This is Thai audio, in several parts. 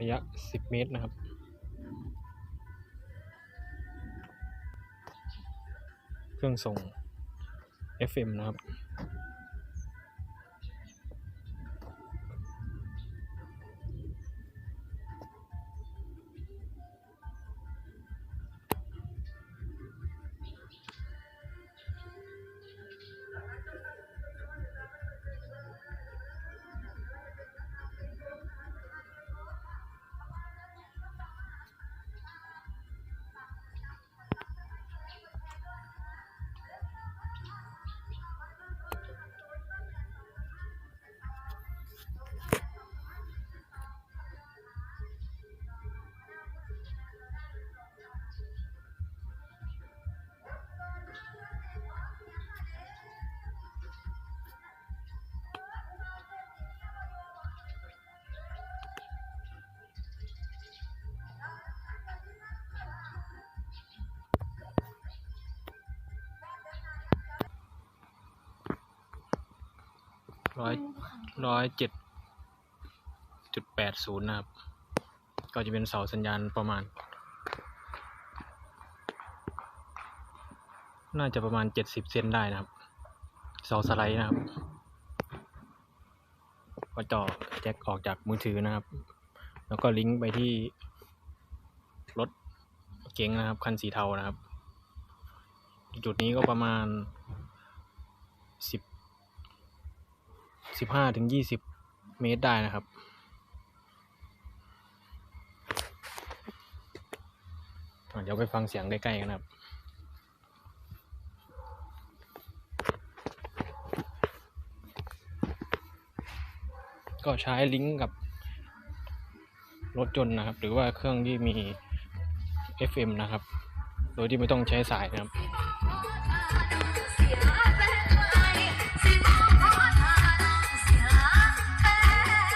ระยะ 10 เมตรนะครับ เครื่องส่ง FM นะครับ ร้อยร้อยเจ็ดจุดแปดศูนย์นะครับ ก็จะเป็นเสาสัญญาณประมาณ น่าจะประมาณเจ็ดสิบเซนได้นะครับ เสาสไลด์นะครับ ก็ต่อแจ็คออกจากมือถือนะครับ แล้วก็ลิงก์ไปที่รถเก๋งนะครับ คันสีเทานะครับ จุดนี้ก็ประมาณสิบ สิบห้าถึงยี่สิบเมตรได้นะครับ เดี๋ยวไปฟังเสียงใกล้ๆกันครับก็ใช้ลิงก์กับรถยนต์นะครับ หรือว่าเครื่องที่มี FM นะครับ โดยที่ไม่ต้องใช้สายนะครับ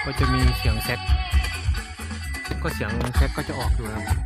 ก็จะมีเสียงเซ็ตก็เสียงเซ็ตก็จะออกอยู่นะ